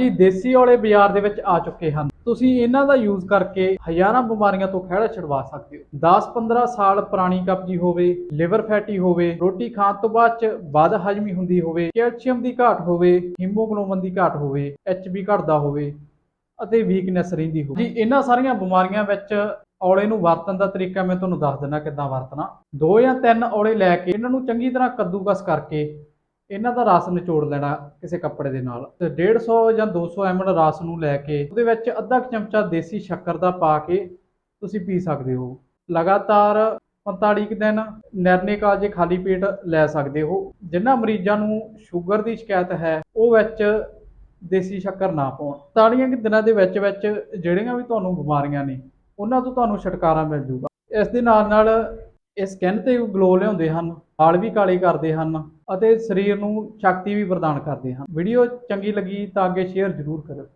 ਇਹ ਦੇਸੀ ਔਲੇ ਬਾਜ਼ਾਰ ਦੇ ਵਿੱਚ ਆ ਚੁੱਕੇ ਹਨ। ਤੁਸੀਂ ਇਹਨਾਂ ਦਾ ਯੂਜ਼ ਕਰਕੇ ਹਜ਼ਾਰਾਂ ਬਿਮਾਰੀਆਂ ਤੋਂ ਖਹਿੜਾ ਛਡਵਾ ਸਕਦੇ ਹੋ। 10-15 ਸਾਲ ਪੁਰਾਣੀ ਕਬਜੀ ਹੋਵੇ ਲਿਵਰ ਫੈਟੀ ਹੋਵੇ, ਰੋਟੀ ਖਾਣ ਤੋਂ ਬਾਅਦ ਚ ਵੱਧ ਹਜਮੀ ਹੁੰਦੀ ਹੋਵੇ, ਕੈਲਸ਼ੀਅਮ ਦੀ ਘਾਟ ਹੋਵੇ, ਹੀਮੋਗਲੋਬਿਨ ਦੀ ਘਾਟ ਹੋਵੇ ਐਚਬੀ ਘਟਦਾ ਹੋਵੇ ਅਤੇ ਵੀਕਨੈਸ ਰਹਿੰਦੀ ਹੋਵੇ। ਜੀ, ਇਹਨਾਂ ਸਾਰੀਆਂ ਬਿਮਾਰੀਆਂ ਵਿੱਚ ਔਲੇ ਨੂੰ ਵਰਤਣ ਦਾ ਤਰੀਕਾ ਮੈਂ ਤੁਹਾਨੂੰ ਦੱਸ ਦਿੰਦਾ ਕਿੱਦਾਂ ਵਰਤਣਾ। ਦੋ ਜਾਂ ਤਿੰਨ ਔਲੇ ਲੈ ਕੇ ਇਹਨਾਂ ਨੂੰ ਚੰਗੀ ਤਰ੍ਹਾਂ ਕੱਦੂਕਸ ਕਰਕੇ ਇਹਨਾਂ ਦਾ ਰਸ ਨਿਚੋੜ ਲੈਣਾ ਕਿਸੇ ਕੱਪੜੇ ਦੇ ਨਾਲ ਤੇ 150 ਜਾਂ 200 ml ਰਸ ਨੂੰ ਲੈ ਕੇ ਉਹਦੇ ਵਿੱਚ ਅੱਧਾ ਕੁ ਚਮਚਾ ਦੇਸੀ ਸ਼ੱਕਰ ਦਾ ਪਾ ਕੇ ਤੁਸੀਂ ਪੀ ਸਕਦੇ ਹੋ। ਲਗਾਤਾਰ 45 ਕੁ ਦਿਨ ਨਿਰਣੇ ਕਾਲਜੇ ਖਾਲੀ ਪੇਟ ਲੈ ਸਕਦੇ ਹੋ। ਜਿਨ੍ਹਾਂ ਮਰੀਜ਼ਾਂ ਨੂੰ ਸ਼ੂਗਰ ਦੀ ਸ਼ਿਕਾਇਤ ਹੈ, ਉਹ ਵਿੱਚ ਦੇਸੀ ਸ਼ੱਕਰ ਨਾ ਪਾਉਣ। ਤਾੜੀਆਂ ਕਿ ਦਿਨਾਂ ਦੇ ਵਿੱਚ ਵਿੱਚ ਜਿਹੜੀਆਂ ਵੀ ਤੁਹਾਨੂੰ ਬਿਮਾਰੀਆਂ ਨੇ, ਉਹਨਾਂ ਤੋਂ ਤੁਹਾਨੂੰ ਛੁਟਕਾਰਾ ਮਿਲ ਜੂਗਾ। ਇਸ ਦੇ ਨਾਲ ਨਾਲ ਇਹ ਸਕਿਨ ਤੇ ਗਲੋ ਲਿਆਉਂਦੇ ਹਨ, ਵਾਲ ਵੀ ਕਾਲੇ ਕਰਦੇ ਹਨ ਅਤੇ ਸਰੀਰ ਨੂੰ ਸ਼ਕਤੀ ਵੀ ਪ੍ਰਦਾਨ ਕਰਦੇ ਹਨ। ਵੀਡੀਓ ਚੰਗੀ ਲੱਗੀ ਤਾਂ ਅੱਗੇ ਸ਼ੇਅਰ ਜ਼ਰੂਰ ਕਰੋ